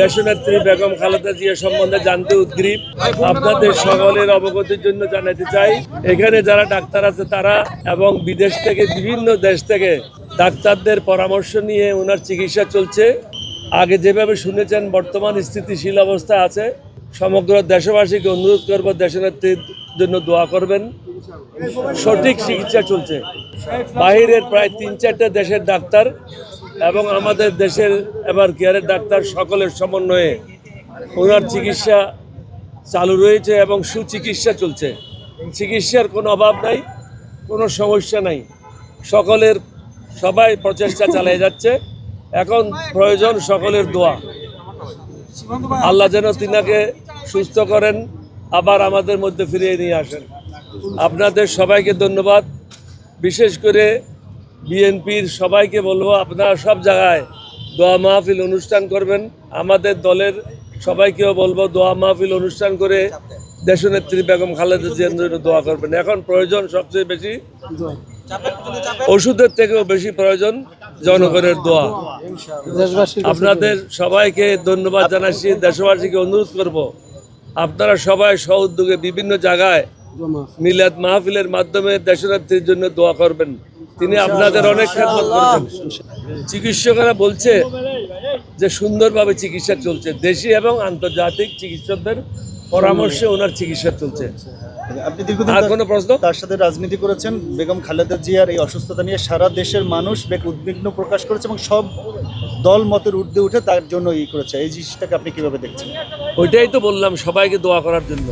দেশনেত্রী বেগম খালেদা জিয়া সম্বন্ধে জানতে উদ্গ্রীব। আপনাদের সকলের অবগতির জন্য জানাতে চাই, এখানে যারা ডাক্তার আছে তারা এবং বিদেশ থেকে বিভিন্ন দেশ থেকে ডাক্তারদের পরামর্শ নিয়ে ওনার চিকিৎসা চলছে। আগে যেভাবে শুনেছেন, বর্তমান স্থিতিশীল অবস্থা আছে। সমগ্র দেশবাসীকে অনুরোধ করব দেশনেত্রীর জন্য দোয়া করবেন। সঠিক চিকিৎসা চলছে। বাহিরের প্রায় তিন চারটে দেশের ডাক্তার এবং আমাদের দেশের এবার কেয়ারের ডাক্তার সকলের সমন্বয়ে ওনার চিকিৎসা চালু রয়েছে এবং সুচিকিৎসা চলছে। চিকিৎসার কোনো অভাব নাই, কোনো সমস্যা নাই। সকলের, সবাই প্রচেষ্টা চালিয়ে যাচ্ছে। এখন প্রয়োজন সকলের দোয়া। আল্লাহ যেন তিনাকে সুস্থ করেন, আবার আমাদের মধ্যে ফিরিয়ে নিয়ে আসেন। আপনাদের সবাইকে ধন্যবাদ। বিশেষ করে বিএনপির সবাইকে বলব আপনারা সব জায়গায় দোয়া মাহফিল অনুষ্ঠান করবেন। আমাদের দলের সবাইকেও বলব দোয়া মাহফিল অনুষ্ঠান করে দেশনেত্রী বেগম খালেদা জিয়ার জন্য দোয়া করবেন। এখন প্রয়োজন সবচেয়ে বেশি ওষুধের থেকেও বেশি প্রয়োজন জনগণের দোয়া। আপনাদের সবাইকে ধন্যবাদ জানাচ্ছি দেশবাসীকে অনুরোধ করব আপনারা সবাই সহযোগে বিভিন্ন জায়গায় মিলাদ মাহফিলের মাধ্যমে দেশনেত্রীর জন্য দোয়া করবেন। তিনি আপনাদের অনেক খেদমত করবেন চিকিৎসকেরা বলছে যে সুন্দরভাবে চিকিৎসা চলছে। দেশি এবং আন্তর্জাতিক চিকিৎসকদের পরামর্শে ওনার চিকিৎসা চলছে। আপনি দীর্ঘদিন আর কোনো প্রশ্ন? তার সাথে রাজনীতি করেছেন। বেগম খালেদা জিয়ার এই অসুস্থতা নিয়ে সারা দেশের মানুষ বেগ উদ্বিগ্ন প্রকাশ করেছে এবং সব দল মতের উঠে তার জন্য ই করেছে। এই জিনিসটাকে আপনি কীভাবে দেখছেন? ওইটাই তো বললাম সবাইকে দোয়া করার জন্য।